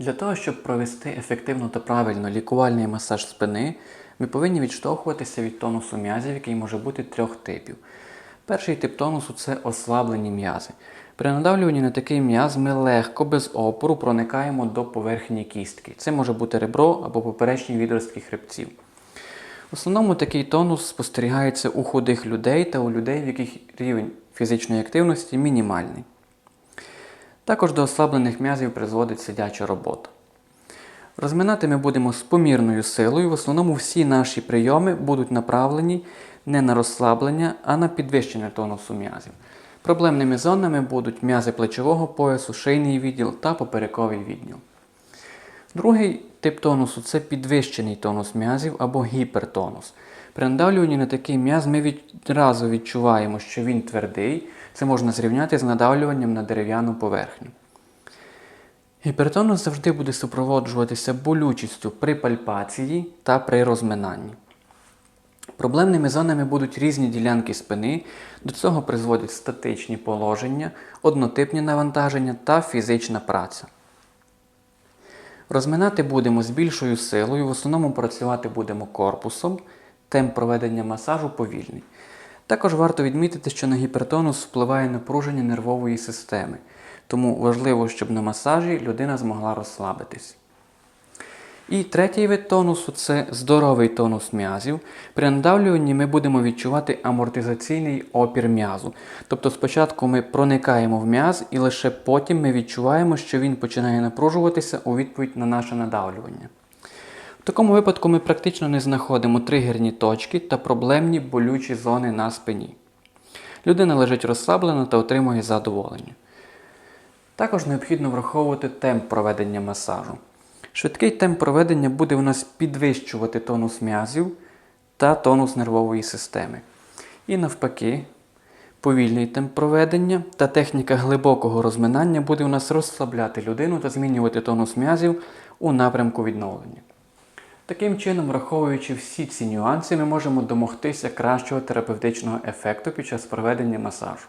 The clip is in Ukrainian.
Для того, щоб провести ефективно та правильно лікувальний масаж спини, ми повинні відштовхуватися від тонусу м'язів, який може бути трьох типів. Перший тип тонусу це ослаблені м'язи. При надавлюванні на такий м'яз ми легко, без опору проникаємо до поверхні кістки. Це може бути ребро або поперечні відростки хребців. В основному такий тонус спостерігається у худих людей та у людей, в яких рівень фізичної активності мінімальний. Також до ослаблених м'язів призводить сидяча робота. Розминати ми будемо з помірною силою. В основному всі наші прийоми будуть направлені не на розслаблення, а на підвищення тонусу м'язів. Проблемними зонами будуть м'язи плечового поясу, шийний відділ та поперековий відділ. Другий тип тонусу це підвищений тонус м'язів або гіпертонус. При надавлюванні на такий м'яз ми відразу відчуваємо, що він твердий. Це можна зрівняти з надавлюванням на дерев'яну поверхню. Гіпертонус завжди буде супроводжуватися болючістю при пальпації та при розминанні. Проблемними зонами будуть різні ділянки спини, до цього призводять статичні положення, однотипні навантаження та фізична праця. Розминати будемо з більшою силою, в основному працювати будемо корпусом, темп проведення масажу повільний. Також варто відмітити, що на гіпертонус впливає напруження нервової системи, тому важливо, щоб на масажі людина змогла розслабитись. І третій вид тонусу це здоровий тонус м'язів. При надавлюванні ми будемо відчувати амортизаційний опір м'язу. Тобто спочатку ми проникаємо в м'яз і лише потім ми відчуваємо, що він починає напружуватися у відповідь на наше надавлювання. В такому випадку ми практично не знаходимо тригерні точки та проблемні болючі зони на спині. Людина лежить розслаблено та отримує задоволення. Також необхідно враховувати темп проведення масажу. Швидкий темп проведення буде у нас підвищувати тонус м'язів та тонус нервової системи. І навпаки, повільний темп проведення та техніка глибокого розминання буде у нас розслабляти людину та змінювати тонус м'язів у напрямку відновлення. Таким чином, враховуючи всі ці нюанси, ми можемо домогтися кращого терапевтичного ефекту під час проведення масажу.